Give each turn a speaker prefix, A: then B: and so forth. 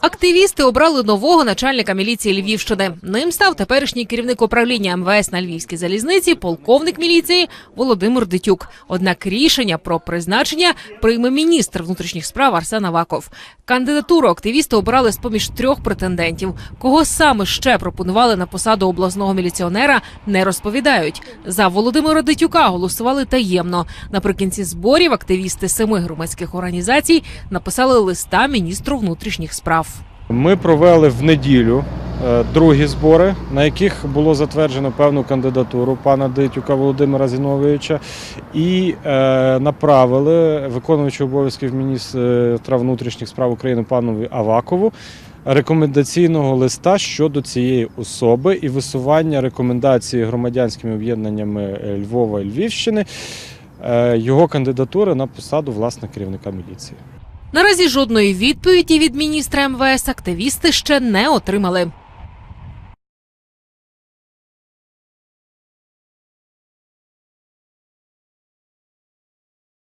A: Активісти обрали нового начальника міліції Львівщини. Ним став теперішній керівник управління МВС на Львівській залізниці, полковник міліції Володимир Дитюк. Однак рішення про призначення прийме міністр внутрішніх справ Арсен Аваков. Кандидатуру активісти обрали з поміж трьох претендентів. Кого саме ще пропонували на посаду обласного міліціонера, не розповідають. За Володимира Дитюка голосували таємно. Наприкінці зборів активісти семи громадських організацій написали листа міністру внутрішніх справ.
B: Ми провели в неділю е, другі збори, на яких було затверджено певну кандидатуру пана Дитюка Володимира Зіновійовича, і е, направили виконуючого обов'язків міністра внутрішніх справ України панові Авакову рекомендаційного листа щодо цієї особи і висування рекомендації громадянськими об'єднаннями е, Львова і Львівщини е, його кандидатури на посаду власне керівника міліції.
A: Наразі жодної відповіді від міністра МВС активісти ще не отримали.